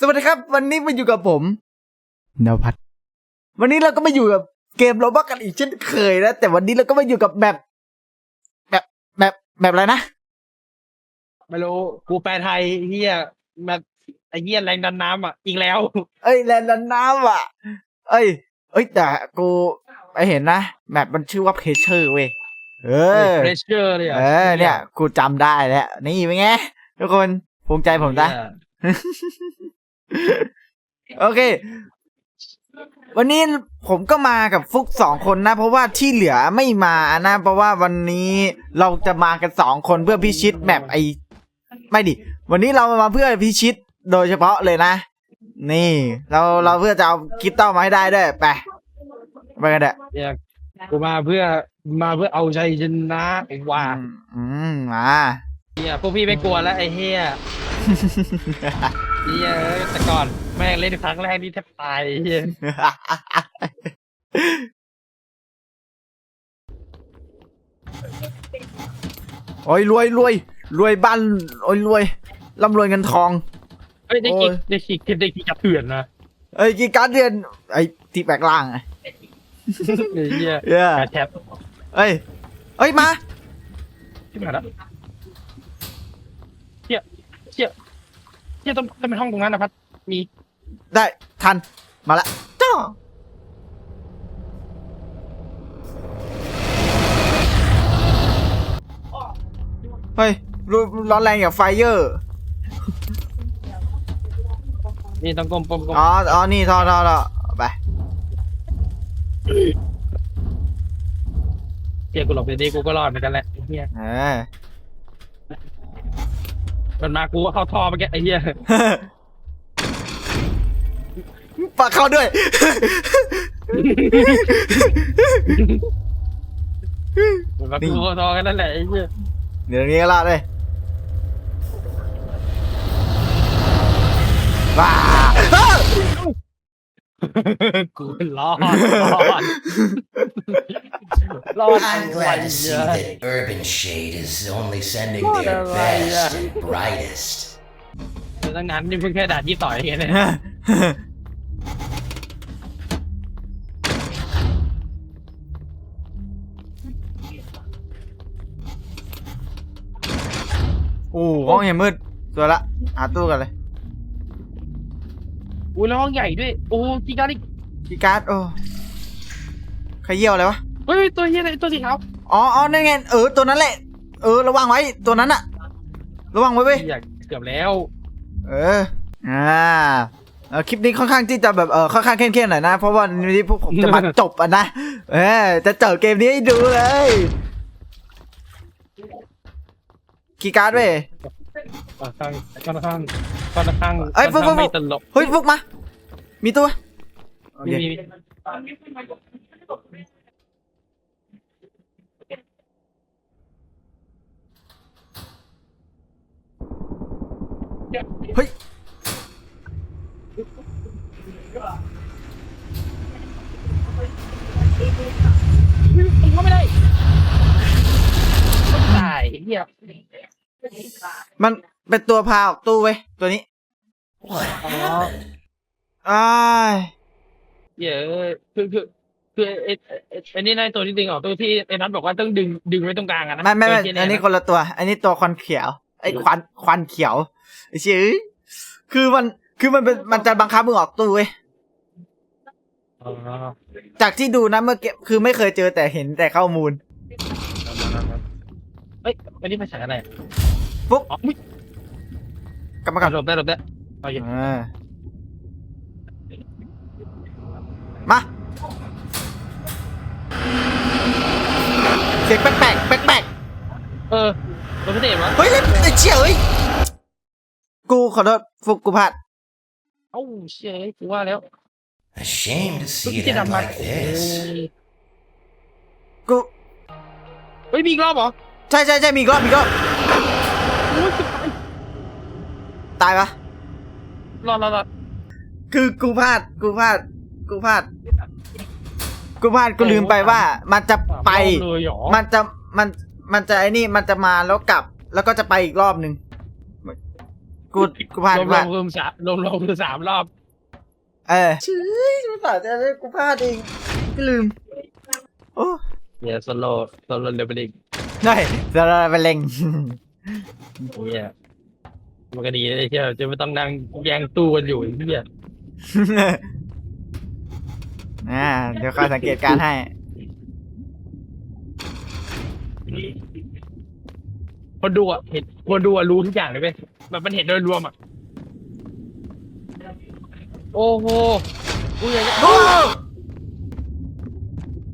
สวัสดีครับ วันนี้มาอยู่กับผมนวพัฒน์วันนี้เราก็มาอยู่กับเกมโรบอทกันอีกเช่นเคยนะแต่วันนี้เราก็มาอยู่กับแบบแบบแบบแบบอะไรนะไม่รู้กูแปลไทยเฮียแบบไอ้เฮียแรงดันน้ำอะอีกแล้ว เอ้ยแลนดันน้ำอะ เอ้ย เอ้ยแต่กูไปเห็นนะแบบมันชื่อว่าเพเชอร์เว้ยเออเพรสเชอร์เลยอะเออเนี่ยกูจำได้แล้วนี่เป็นไงทุกคนภูมิใจผมนะ โอเค วันนี้ผมก็มากับฟุกสองคนนะ เพราะว่าที่เหลือไม่มานะ เพราะว่าวันนี้เราจะมากันสองคนเพื่อพิชิตแมปไอไม่ดิ วันนี้เรามาเพื่อพิชิตโดยเฉพาะเลยนะ นี่ เราเราเพื่อจะเอาคริปเต้ามาให้ได้ด้วยไปไปกันเถอะเนี่ยกูมาเพื่อมาเพื่อเอาชัยชนะไอ้ว่าอืมอืมมาเฮียพวกพี่ไม่กลัวแล้วไอ้เฮีย เฮียเอ้ยแต่ก่อนแม่งเล่นครั้งแรกนี่แทบตายไอ้เฮียโอ้ยรวยรวยรวยบ้านโอ้ยรวยร่ำรวยเงินทอง เฮ้ยได้โอ้คิยกได้คิกได้คิกจับเถื่อนนะเอ้ยกีการ์ดเดือนไอ้ที่แปลกล่างไงไอ้เฮียเย้แปดแท็บเอ้ยเอ้ยมาที่มาแล้วเฮียเฮีย เฮียต้องต้องเป็นห้องตรงนั้นนะพัดมีได้ทันมาละจ้าเฮ้ยรู้ร้อนแรงอย่างไฟเยอร์นี่ต้องกลมกลมกลมอ๋ออ๋อนี่ทอทอทอไปเฮียกูหลบไปดีกูก็รอดเหมือนกันแหละไอ้เฮียเออ มันมากูก็เข้าท่อไปแกไอ้เหี้ยปากเข้าด้วย มันมากูเข้าท่อกันนั่นแหละไอ้เหี้ยเดี๋ยวนี้ก็ลาดเลยว้าอ้าว กูรอดรอดรอด I'm glad to see that Urban Shade is only sending What their a best liar. and brightest. ตั้งนั้นนี่เพิ่งแค่ด่านที่ต่อยแค่นี้โอ้ห้องยังมืดตัวละ หาตู้กันเลย อุ้ยแล้วห้องใหญ่ด้วย โอ้จีการิคีย์การ์ดโอ้ใครเยี่ยวอะไรวะ เฮ้ยตัวเหี้ยอะไรตัวสีขาวอ๋ออ๋อนั่นไง เออ ตัวนั้นแหละ เออ ระวังไว้ ตัวนั้นอะระวังไว้เว้ย อยากเกือบแล้ว เออ อ่าเออคลิปนี้ค่อนข้างที่จะแบบ เออ ค่อนข้างเข้มๆหน่อยนะ เพราะว่าวันนี้พวกผมจะมาจบอะนะ เออ จะเจอเกมนี้ให้ดูเลยคีย์การ์ดเว้ย ค่อนข้างค่อนข้างค่อนข้างเอ้ยค่อนข้างฟุ๊ไม่กตลกเฮ้ยฟุกมา มีตัว โอมีเคมีเฮ้ยผมก็ไม่ได้ต้องตายไอ้เหี้ย มันเป็นตัวพาออกตู้เว้ยตัวนี้ What happened? อ้ายเหี้ยเอ้ยคือคือคือไอ้ไอ้ไอ้ไอ้นี่นายตัวที่ดึงออกตัวที่ไอ้นัทบอกว่าต้องดึงดึงไว้ตรงกลางอะนะไม่ไม่ไม่ตัวที่เยอันนี้คนละตัว อันนี้ตัวควันเขียว ไอ้ควันควันเขียวไอ้เชื่อคือมันคือมันเป็นมันจะบังคับมึงออกตู้เว้ยอ๋อจากที่ดูนะเมื่อกี้คือไม่เคยเจอแต่เห็นแต่ข้อมูลเฮ้ยอันนี้ภาษาอะไรปุ๊บ อ๋ออุ๊ยกลับมากันหลบได้หลบได้โอเคอ่ามาเสียงแปลกๆแปลกเออรถพิเศษวะๆเฮ้ยไอ้เชี่ยเฮ้ยกูขอโทษฟุกกูพลาดเอ้าเชี่ยกูว่าแล้ว A shame to รถ see พิ it เศษ end ดำมา like this. กูเฮ้ยมีอีกรอบเหรอ ใช่ใช่ใช่มีอีกรอบมีอีกรอบโอ้ยจะตายตายปะรอดรอดรอดคือกูพลาดกูพลาดกูพลาดกูพลาดกูลืมไปว่า มันจะไป รอบเลยเหรอมันจะมันมันจะไอ้นี่มันจะมาแล้วกลับ แล้วก็จะไปอีกรอบหนึ่งกูกูกูพลาดรวกูมพรลาวดมรวมสามรวมรวมคือสามรอบ เออชื่อภาษาจะได้กูพลาดเองกูลืม โอ้ เนี่ยโซโลโซโลเลเวลลิ่ง ได้จะไปเล็งเนี่ยมันก็ดีเลยที่เราจะไม่ต้องนั่งแย่งตู้กันอยู่ไอ้เหี้ยอ่าเดี๋ยวคอยสังเกตการณ์ให้คนดูอะเห็นคนดูอะรู้ทุกอย่างเลยเว้ยแบบมันเห็นโดยรวมอะโอ้โหกูอยากจะ โอ้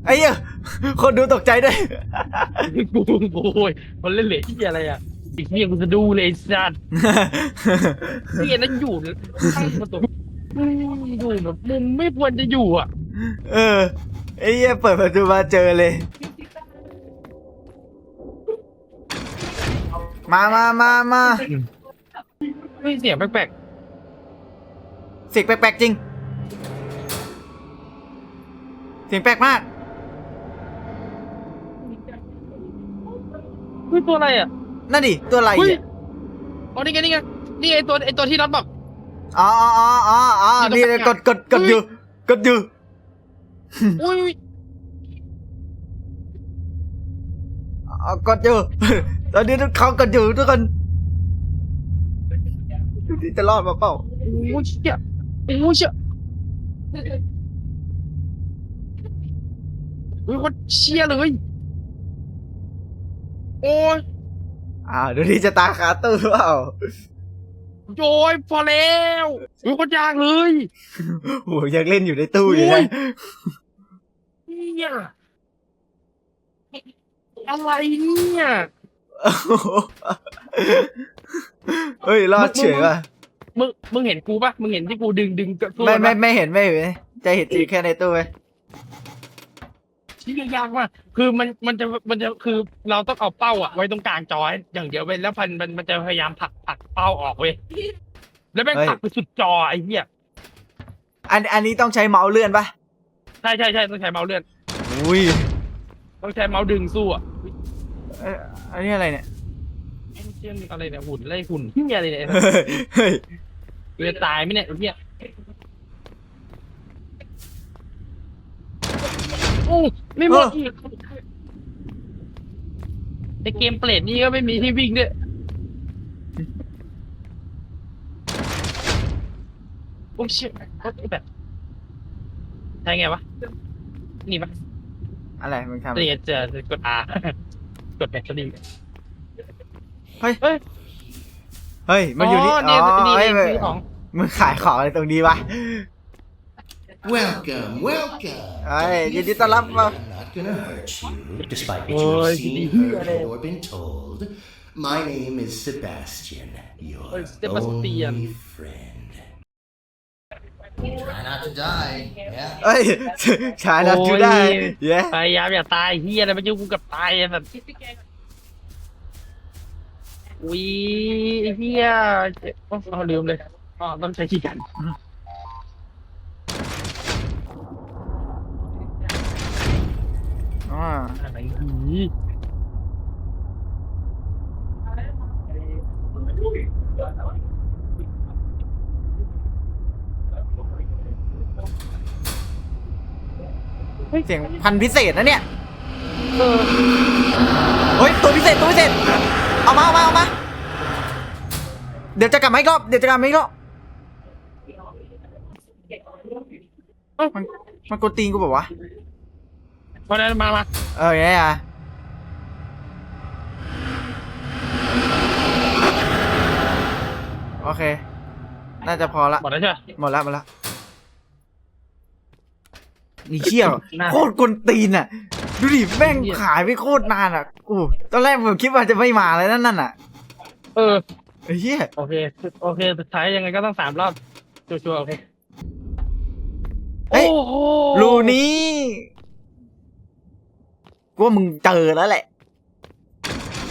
ไอ้เหี้ย คนดูตกใจด้วยกูโอ้ยมันเล่นเหละที่อะไรอะอีกเนี่ยกูจะดูเลยไอ้สัตว์เนี่ยนั่นอยู่ข้างประตูอืมอยู่แบบมุมไม่ควรจะอยู่อะ เออไอ้เหี้ยเปิดประตูมาเจอเลย มามามามาเฮ้ยเสียงแปลกเสียงแปลกๆจริง เสียงแปลกมาก ๆเฮ้ยตัวอะไรอะนั่นดิตัวอะไรเฮ้ยเนี่ยอ๋อนี่ไงนี่ไงนี่ไอตัวไอตัวที่น็อตบอก อ๋ออ๋ออ๋ออ๋ออ๋อที่นี่ต้องกดกดกดเฮ้ยอยู่กดอยู่อุ้ยอ๋อกดอยู่ ตอนนี้ทุกเขากดอยู่ทุกคนดูที่จะรอดมาเปล่าโอ้ยเชี่ยโอ้ยเชี่ยเฮ้ยโคนเชี่ยเลย โอ้ยอ่าดูที่จะตาขาตู้เปล่าโอ้ยพอแล้วเฮ้ยโคนยากเลยโหยังเล่นอยู่ในตู้อยู่โอ้นะยเนี่ยอะไรเนี่ยเฮ้ยรอดเฉยว่ะมึงมึงเห็นกูปะมึงเห็นที่กูดึงดึงกับตัวไม่ไม่ปะไม่เห็นไม่เห็นจะเห็นจริงแค่ในตู้เว้ย ที่ยากมากคือมันมันจะมันจะคือเราต้องเอาเป้าอะไว้ตรงกลางจออย่างเดียวเว้ยแล้วพันมันมันจะพยายามผลักผลักเป้าออกเว้ยแล้วแม่งผลักไปสุดจอไอ้เหี้ยอันอันนี้ต้องใช้เมาส์เลื่อนปะใช่ใช่ใช่ต้องใช้เมาส์เลื่อนอุ้ยต้องใช้เมาส์ดึงสู้อะเอ้ยอันนี้อะไรเนี่ยเอ็นเจียนอะไรเนี่ยหุ่นอะไรหุ่นเหี้ยอะไรเนี่ยเฮ้ยเฮ้ยกูจะตายไหมเนี่ยไอ้เหี้ยโอ้ไม่หมดอีกในเกมเปลดนี่ก็ไม่มีที่วิ่งด้วยโอ้เชี่ยโอ้ยแบบใช่ไงวะ นี่ปะอะไรมึงทำนี่จะกด R กดแบตเตอรี่เฮ้ย เฮ้ย เฮ้ย มันอยู่นี่อ๋อ๋ออนี่นี่เฮ้ยนี่ซื้อของมึงขายของอะไรตรงนี้วะ Welcome, welcome. Hey, Don't be you did the love, afraid, uh, I'm not gonna hurt you, despite what Oh, you have you seen, did hear heard, that. or been told. My name is Sebastian, your Oh, Sebastian. only friend. Try not to die. Yeah. เอ้ย ชายนับ โอ้ย จูได้เย้ พยายามอย่าตายเฮียอะไรไม่ยุ่งกูกับตายอะแบบวิเฮียโอ้เอาลืมเลยอ๋อต้องใช้ขี้กัน อ่าอะไรอีกเสียงพันธุ์พิเศษนะเนี่ย เออเฮ้ยตัวพิเศษตัวพิเศษ เอามาเอามาเอามา เดี๋ยวจะกลับมาอีกรอบ เดี๋ยวจะกลับมาอีกรอบมันมันกดตีนกูบอกว่าวะ เพราะฉะนั้นมามาเออเนี่ยอะโอเค น่าจะพอละ หมดแล้วใช่ไหม หมดละหมดละนี่เชี่ยน่า โคตรกวนตีนอะ ดูดิแม่งขายไปโคตรนานอะอู้ตอนแรกผมคิดว่าจะไม่มาเลยนั่นนั่นอะเออ ไอ้เหี้ยโอเค โอเค สุดท้ายยังไงก็ต้องสามรอบ ชัวร์ๆโอเค เฮ้ย โอ้โหรูนี้กู ว่ามึงเจอแล้วแหละ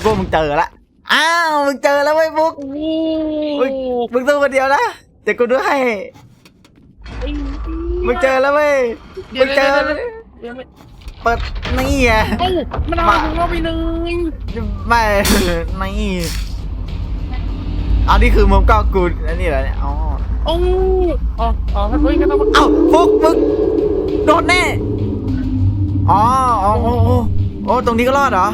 กูว่ามึงเจอละอ้าวมึงเจอแล้วไว้ยบุ๊กโอ้เฮ้ยมึงสู้คนเดียวนะเดี๋ยวกูดูให้มึงเจอแล้วเว้ยเดี๋มึยวงเจอเดี๋ยวเดี๋ยวไม่เปิดนี่ไงเอ้ามันเอามาถึงรอบไปเลยไม่นี่เอานี่คือมุมกล้องกูอันนี้เหรอเนี่ยอ๋อโอ้อ๋ออ๋อเฮ้ยก็ต้องเอ้าฟุกมึงโดนแน่อ๋ออ๋อ โอ้โอ้โอ้ตรงนี้ก็รอดเหรอ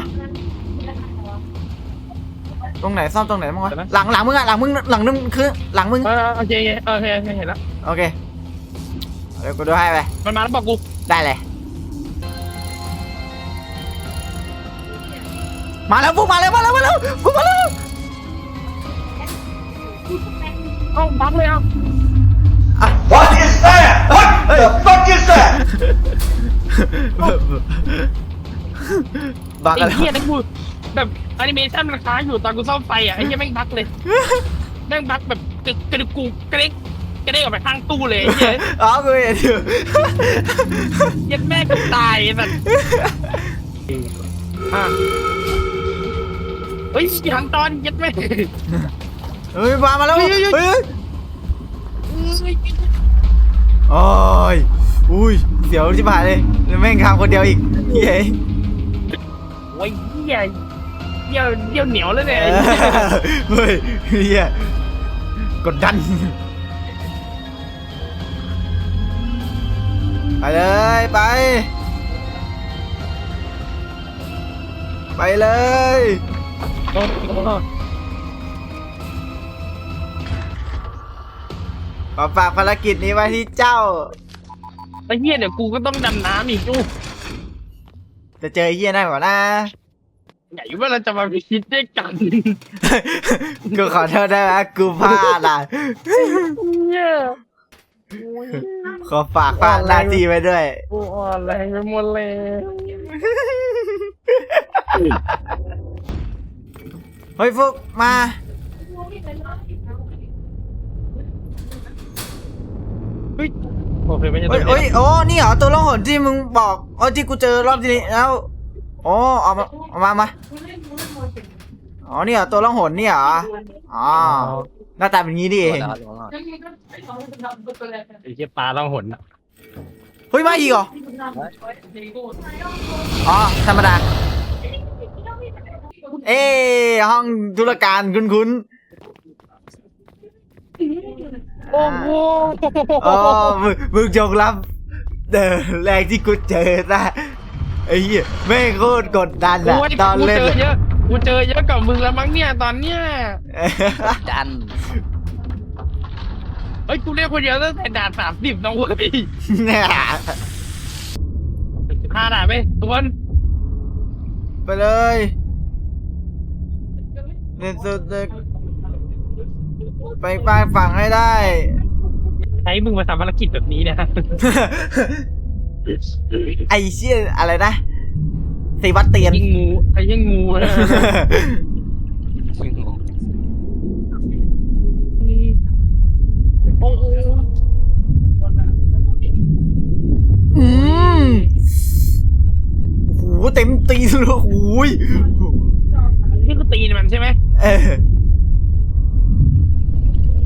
ตรงไหนซ่อมตรงไหนบ้างวะ หลังหลังมึงอะหลังมึงหลังนึงคือหลังมึง เออโอเคโอเคโอเคเห็นแล้วโอเค เดี๋ยวกูดูให้ไป มันมาแล้วบอกกูได้เลย มาแล้วฟุกมาแล้วมาแล้วมาแล้วฟุกมาแล้ว เอ้าบักเลยเอ้า What is that? What the fuck is that? บักไอ้อะไรเหี้ยนั่นกูแบบแอนิเมชันมันค้างอยู่ตอนกูซ่อมไฟอะไอ้เหี้ยแม่งบักเลยแม่งบักแบบกระกระดึกกูกระเด้งกระเด้งออกไปข้างตู้เลยไอ้เหี้ยอ๋อกูเห็นอยู่เหี้ยัดแม่ก็ตายไอ้สัสอะเฮ้ยหันตอนเยัดแม่เฮ้ยมามาแล้วเฮ้เฮ้ยยโอ้ยอุ้ยเสียวชิบหายเลยแล้วแม่งทำคนเดียวอีกเย้ยโอ้ยเหี้ยเหี้ยเหี้ยเหนียวเลยเนี่ยเฮ้ยเฮียกดดันไปเลยไป ไปเลยโอ้โหขอฝากภารกิจนี้ไว้ที่เจ้าไอ้เหี้ยเดี๋ยวกูก็ต้องดำน้ำอีกอู้จะเจอไอ้เฮียนั่นก่อนนะ ไหนว่าเราจะมาพิชิตด้วยกันกูขอโทษได้ไหมกูพลาดอะ เนี่ยขอฝากฝากหน้าที่ไว้ด้วย กูอ่อนแรงไปหมดเลยเฮ้ยฟุกมา เฮ้ยโอเคไม่ใช่ตัเฮ้วยเฮ้ยโอ้ นี่เหรอ ตัวล่องหนที่มึงบอกอ๋อที่กูเจอรอบที่แล้ว โอ้เอามาเอามามาอ๋อนี่เหรอตัวล่องหนนี่เหรออ๋อหน้าตาเป็นงี้ดิเองไอ้เหี้ยปลาล่องหนอะเฮ้ยมาอีกเหรออ๋อธรรมดา เอ้ห้องธุรการคุ้นโอ้โหๆอ๋อมึงมึงจงรับเดอแรงที่กูเจอนะ ไอ้เหี้ยแม่งโคตรกดดันโอ้อะยตอนกูเล่นเจออะเยอะกูเจอเยอะกับมึงแล้วมั้งเนี่ยตอนเนี้ยดันเฮ้ยกูเรียกคนเดียวตั้งแต่ด่านสามสิบน้องเว้ยเนี่ยสิบห้าด่านไปทุกคนไปเลยเล่นสุดเลยไปป้ายฝั่งให้ได้ ใช้มึงมาทำภารกิจแบบนี้เนี่ย ไอเชี่ยอะไรนะสีวัดเตียน ยิงงูไอ้ยิงงูนะโอ้โหอืมโอ้โหเต็มตีนเลยโอ้โหยนี่คือตีนมันใช่ไหมเออ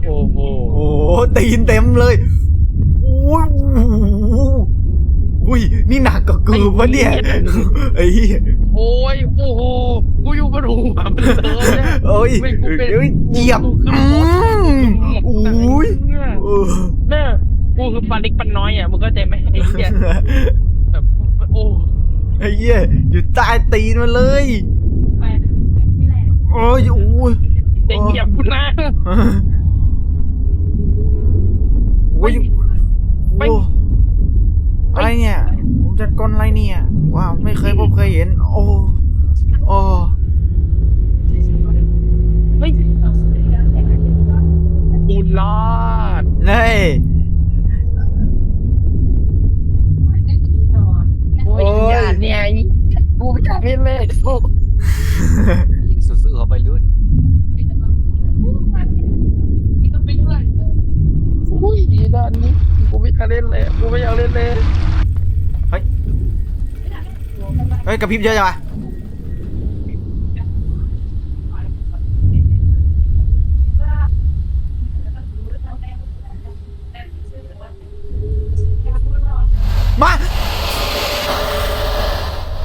โอ้โหโอ้โหตีนเต็มเลยโอ้ยโอ้โห อุ้ยนี่หนักกว่ากูปะเนี่ยไอ้เหี้ยโอ้ยโอ้โหกูอยู่บนหัวมันเลยเนี่ยโอ้ยไม่กูเป็นเอ้ยเหยียบกูคืออืมโอ้ยเออแม่กูคือปลาเล็กปลาน้อยอะมึงเข้าใจไหมไอ้เหี้ยแบบโอ้ไอ้เหี้ยอยู่ใต้ตีนมันเลยโอ้ยโอ้ยจะเหยียบกูนะโอ้ยไปโอะไรเนี่ย ผมจัดกลอะไรเนี่ย ว้าว ไม่เคยพบเคยเห็น โอ้ โอ้ เฮ้ยกูรอด เฮ้ย โอ้ยอย่าเนี่ยไอ้กูไม่อยากเล่นเลยโอ้ สู้ๆเขาไปรุ่น ยด้านนี้กูไม่อยากเล่นเลยกูไม่อยากเล่นเลย เฮ้ยกระพริบเยอะจังวะมา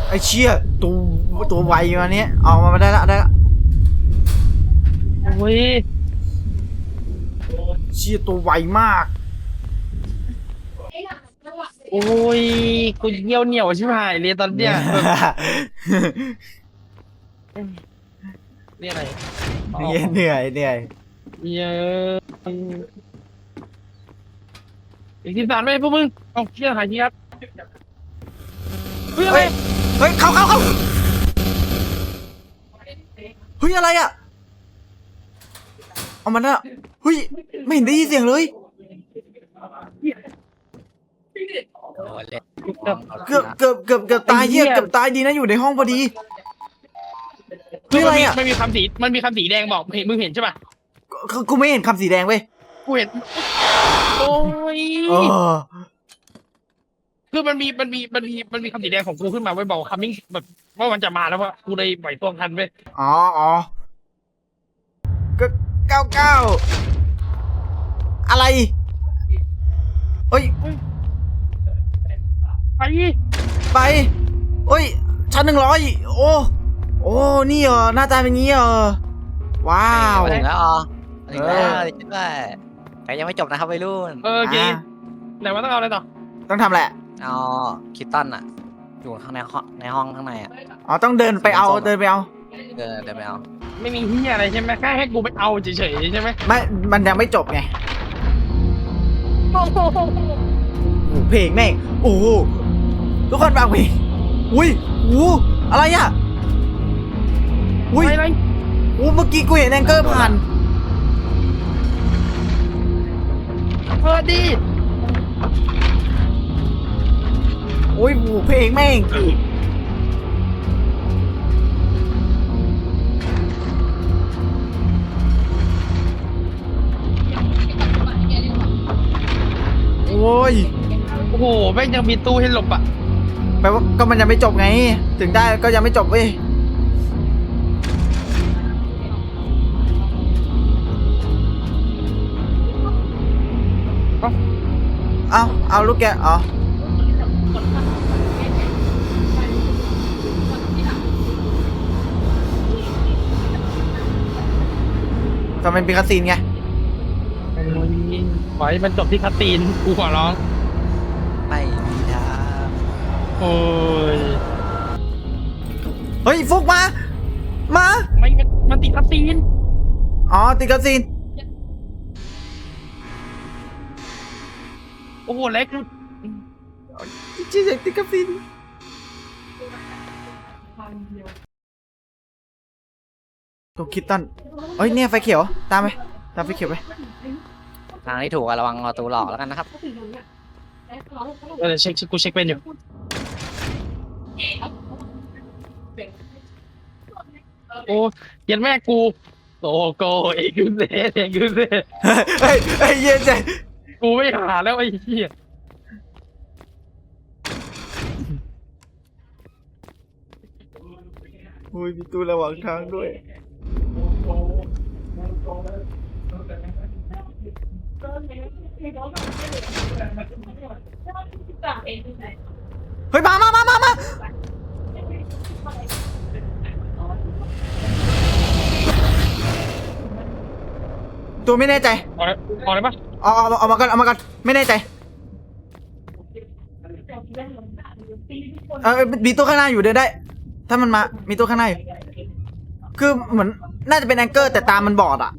ไอเชี่ยตัวตัวไวมาเนี้ยออกมาได้ละได้ละโอ้ยชี่ยตัวไวมาก โอ้ยกูเยี่ยวเหนียวชิบหายเลยตอนเนี้ยแบบเรียกอะไรอ๋อเหนื่อยเหนื่อยเยอะอีกทีสามไม่พวกมึงเอาเชี่ยหายทีครับเฮ้ยอะไรเฮ้ยเฮ้ย เข้าเข้าเข้าเฮ้ย อะไรอะ เอามันอะเฮ้ย ไม่เห็นได้ยินเสียงเลย เกือบเกือบเกือบเกือบตายเหี้ยเกือบตายดีนะอยู่ในห้องพอดี คืเฮ้ยออะมันไรมีอะมันมีคำสีมันมีคำสีแดงบอกเห็นมึงเห็นใช่ป่ะกูกูไม่เห็นคำสีแดงเว้ยกูเห็นโอ้ยเออคือมันมีมันมีมันมีมันมีคำสีแดงของกูขึ้นมาไว้บอกคัมมิ่งแบบว่ามันจะมาแล้วว่ากูเลยไหวตัวทันไปอ๋ออ๋อก็เก้าเก้าอะไรเฮ้ย ไปไปเฮ้ย ชั้นหนึ่งร้อยโอ้ โอ้ นี่เหรอ หน้าตาเป็นงี้เหรอ ว้าวมาถึงแล้วอ๋อมาถึงแล้วเออดิฉันว่าแต่ยังไม่จบนะครับวัยรุ่นเออโอเคอะไหนว่าต้องเอาอะไรต่อ ต้องทำแหละเอาคิตตันอะอยู่ข้างในห้องในห้องข้างในอะอ๋อ ต้องเดินไปเอาส้มๆเดินไปเอา เดินเดินไปเอา ไม่มีที่อะไรใช่ไหมแค่ให้กูไปเอาเฉยๆใช่ไหมไม่ มันยังไม่จบไงโอ้โหโอ้โหเพลงแม่งโอ้โห ทุกคนฟังเพลงอุ้ยอู้อะไรอะอุ้ยอะไรอู้เมื่อกี้กูเห็นแองเกอร์ผ่านเปิดดิโอ้ยโอ้โหเพลงแม่งโอ้ย โอ้โหแม่งยังมีตู้ให้หลบอะ แปลว่าก็มันยังไม่จบไง ถึงได้ก็ยังไม่จบเว้ยเอาเอาลูกแกะอ๋อก็มันเป็นคาซีนไงโอ้ยขอให้มันจบที่คาตีนกูขอร้องไม่มีทาง โอ้ย เฮ้ยฟุกมา มา ไม่มันมันติดคาตีนอ๋อ ติดคาซีน โอ้โหเล็กชื่อเสียงติดคาซีนตัวคิดตันเฮ้ยเนี่ยไฟเขียว ตามไป ตามไฟเขียวไป ทางที่ถูกอะระวังประตูหลอกแล้วกันนะครับ เออเช็คกูเช็คเป็นอยู่ โอ้เย็นแม่กูโตโกเอกกุเซเอกกุเซเฮ้ยเฮ้ยเย็นใจกูไม่หาแล้วไอ้เหี้ยอุ้ยมีตู้ระหว่างทางด้วยเฮ้ยมามามามามาตัวไม่แน่ใจออกเลยออกเลยปะเอาเอาเอามาก่อนเอามาก่อนไม่แน่ใจเออมีตัวข้างหน้าอยู่เดินได้ ถ้ามันมามีตัวข้างหน้าอยู่คือเหมือนน่าจะเป็นแองเกอร์ แต่ตามันบอดอะ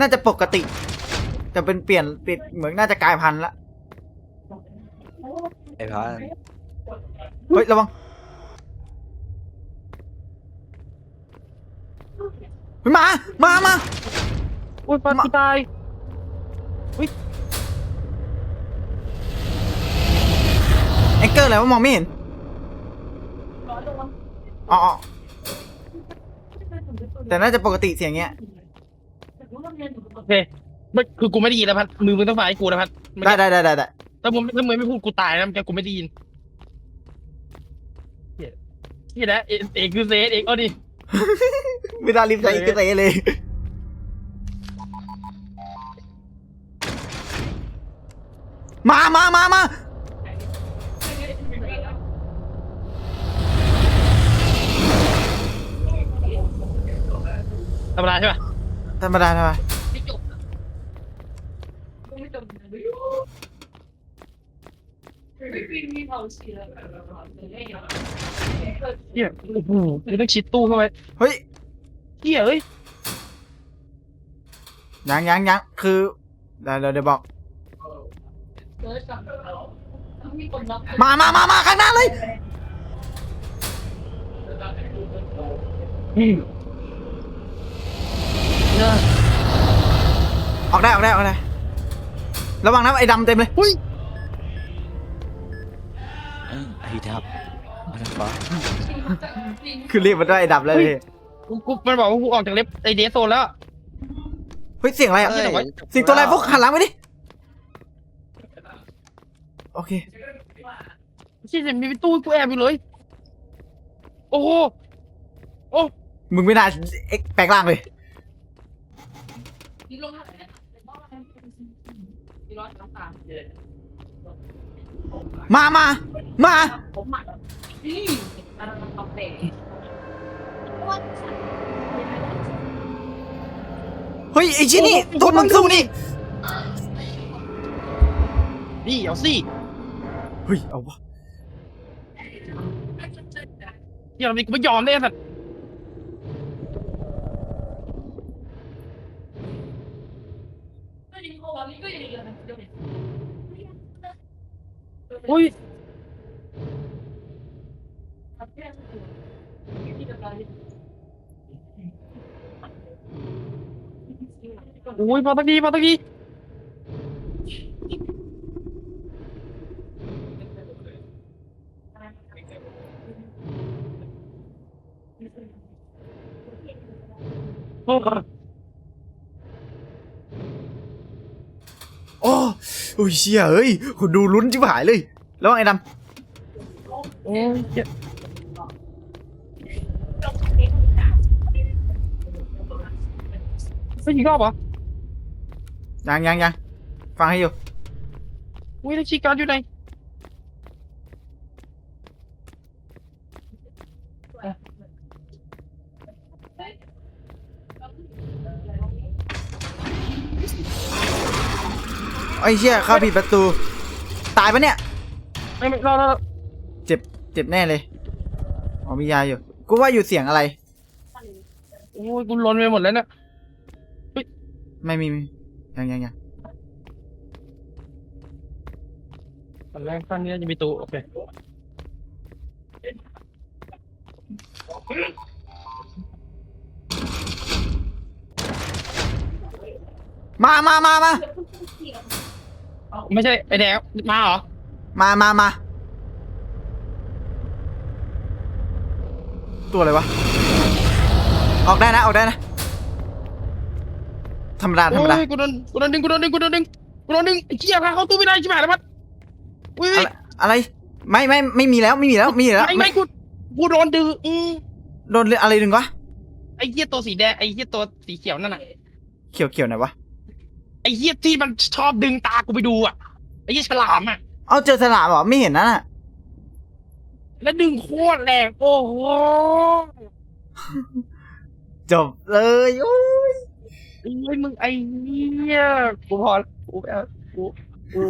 น่าจะปกติ แต่เป็นเปลี่ยนเปลี่ยนเหมือนน่าจะกลายพันธุ์ละไอ้เพราะเฮ้ยระวังเฮ้ยมา มา มา อุ้ยปลากูตายแองเกอร์อะไรวะมองไม่เห็นอ๋ออ๋อแต่น่าจะปกติเสียงเงี้ยโอเคไม่คือกูไม่ได้ยินแล้วพัดมือมึงต้องฝ่ายให้กูนะพัดได้ได้ได้ได้ได้ ถ้ามึงถ้ามึงไม่พูดกูตายนะมันจะกูไม่ได้ยินเหี้ยนี่แหละเอกเอกคือเซเอกเอาดิไม่ได้รีบใช้อีกเตะเลย มามามามาธรรมดาใช่ปะธรรมดาธรรมดา เฮียโอ้โหไม่ต้องชิดตู้เข้าไปเฮ้ยเฮียเอ้ยยังยังยังคือเดี๋ยวเดี๋ยวเดี๋ยวบอก มามามามาข้างหน้าเลย อืมออกได้ออกได้ออกได้ระวังนะไอ้ดำเต็มเลยอุ้ย ไอ้ดับอะไรวะคือเรียกมันได้ไอ้ดำแล้วเลยกูกูมันบอกว่ากูออกจากเล็บไอเดสโซนแล้ว เฮ้ยเสียงอะไรอะเฮ้ย เสียงตัวอะไรพวกหันหลังไปดิโอเคที่จะมีตู้กูแอบอยู่เลย โอ้โหโอ้มึงไม่น่าเอ็กแปลงร่างเลย มามามาเฮ้ยไอ้ชิ้นนี่ตัวมึงสู้นี่นี่เอาสิเฮ้ยเอาวะเฮียมีกูไม่ยอมแน่สัตว์ อุ้ยอุ้ยพอตะกี้พอตะกี้ โอ้ โอ้โอ้ยเชี่ยเอ้ยคุณดูลุ้นจิบหายเลย แล้วไอ้ดโอ้ยเจ็บไม่ยิงรอบเหรอำยังยังยังฟังให้อยู่อุ้ยแล้วชีการดอยู่ไหน ไอ้เชี่ยเข้าผิดประตู ตายปะเนี่ย ไม่ไม่รอรอรอเจ็บ เจ็บแน่เลย อ๋อมียาอยู่ กูว่าอยู่เสียงอะไร โอ้ยกูลนไปหมดแล้วเนี่ยไม่มีมียังยังยังตอนแรกข้างนี้จะมีตู้โอเคมามามามา ไม่ใช่ไอแดงมาเหรอ มามามาตัวอะไรวะ ออกได้นะ ออกได้นะ ธรรมดา ธรรมดา โอ้ยกูโดนกูโดนดึงกูโดนดึงกูโดนดึงกูโดนดึงไอ้เจี๊ยบเข้าตู้ไม่ได้ใช่ไหมล่ะพัดอุ้ยอะไรอะไร ไม่ไม่ไม่มีแล้วไม่มีแล้วไม่มีแล้วไม่ไม่กูกูโดนดึงอืมโดนเรื่องอะไรดึงวะไอ้เหี้ยตัวสีแดงไอ้เหี้ยตัวสีเขียวนั่นน่ะเขียวเขียวไหนวะ ไอ้เหี้ยที่มันชอบดึงตากูไปดูอะไอ้เหี้ยฉลามอะ เอาเจอสลามเหรอไม่เห็นนั่นน่ะแล้วดึงโคตรแรงโอ้โหจบเลยโอ้ยไอ้ยมึงไอ้เหี้ยกูพอกูไม่เอากูกู